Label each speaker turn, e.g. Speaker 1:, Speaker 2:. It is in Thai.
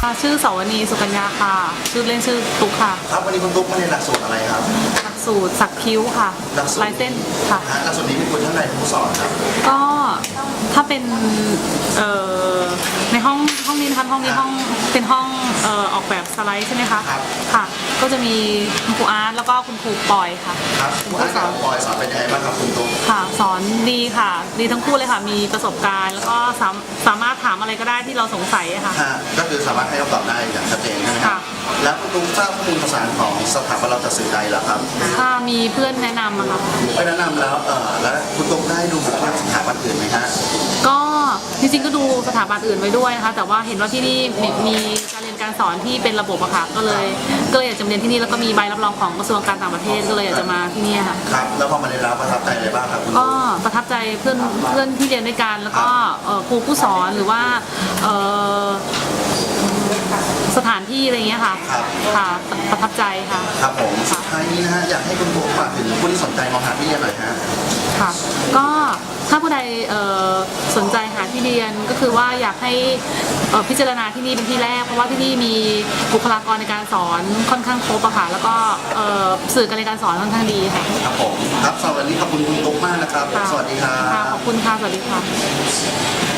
Speaker 1: ค่ะชื่อสาวนีสุกัญญาค่ะ ชื่อเล่นชื่อตุ๊กค่ะ
Speaker 2: ครับวันนี้คุณตุ๊กมาเรียนหลักสูตรอะไรครับ
Speaker 1: หลักสูตรสักคิ้วค่ะ
Speaker 2: หลักสูตร
Speaker 1: ลายเส้นค่ะ
Speaker 2: ฮะหลักสูตรนี้มีคุณท่านใดผู้สอนครับ
Speaker 1: ก็ถ้าเป็นเอ่อในห้องห้องนี้นะคะห้องนี้ห้องเป็นห้องเอ่อออกแบบสไลด์ใช่ไหมคะ
Speaker 2: ครับ
Speaker 1: ค่ะ ก็จะมีคุณครูอาร์ตแล้วก็คุณครูปอยค่ะ
Speaker 2: ครับผู้อาจารย์ปอยสอนเป็นยังไงบ้างครับคุณตุ๊ก
Speaker 1: ค่ะสอนดีค่ะ ดีทั้งคู่เลยค่ะ มีประสบการณ์ แล้วก็สามสามารถถาม อะไรก็ได้ที่เราสงสัยอะค่ะ
Speaker 2: ฮะก็คือสามารถให้คำตอบได้อย่างชัดเจนใช่ไหมครั
Speaker 1: ค่ะ
Speaker 2: บแล้วคุณตุ๊กทราบข้อมูลข่าวสารของสถาบันเราจัดสื่อใดเหรอครับ
Speaker 1: ถ้ามีเพื่อนแนะนำอะค่ะ
Speaker 2: ไปแนะนำแล้วเออแล้วคุณตุ๊กได้ดูบุคลากรสถาบันอื่นไหมฮะ
Speaker 1: ก็จริงๆก็ดูสถาบันอื่นไว้ด้วยนะคะ แต่ว่าเห็นว่าที่นี่มีมีการเรียนการสอนที่เป็นระบบอะค่ะ ก็เลยก็เลยอยากจะมาเรียนที่นี่แล้วก็มีใบรับรองของกระทรวงการต่างประเทศก็เลยอยากจะมาที่นี่ค่ะ
Speaker 2: ครับแล้วพอมาเรียนแล้วประทับใจอะไรบ้างครับคุณ
Speaker 1: ก็
Speaker 2: ตุ๊ก
Speaker 1: ประทับใจเพื่อนเพื่อนที่เรียนด้วยกัน แล้วก็เอ่อครูผู้สอนหรือว่าเอ่อสถานที่อะไรอย่างเงี้ยค่ะ
Speaker 2: ครับ
Speaker 1: ค่ะ ประทับใจค่ะ
Speaker 2: ครับผมสุดท้ายนี้นะฮะอยากให้คุณตุ๊กฝากถึงผู้ที่สนใจมาหาที่เรียนหน่อยฮะ
Speaker 1: ค่ะ ก็ถ้าผู้ใดเอ่อสนใจหาที่เรียนก็คือว่าอยากให้เอ่อพิจารณาที่นี่เป็นที่แรก เพราะว่าที่นี่มีบุคลากรในการสอนค่อนข้างครบอะค่ะแล้วก็เอ่อสื่อการเรียนการสอนค่อนข้างดีค่ะ
Speaker 2: ครับผมครับสำหรับ วันนี้ขอบคุณคุณตุ๊กมากนะครับ
Speaker 1: ค่ะ
Speaker 2: สวัสดีครั
Speaker 1: ค่ะ
Speaker 2: บ
Speaker 1: ขอบคุณค่ะ สวัสดีค่ะ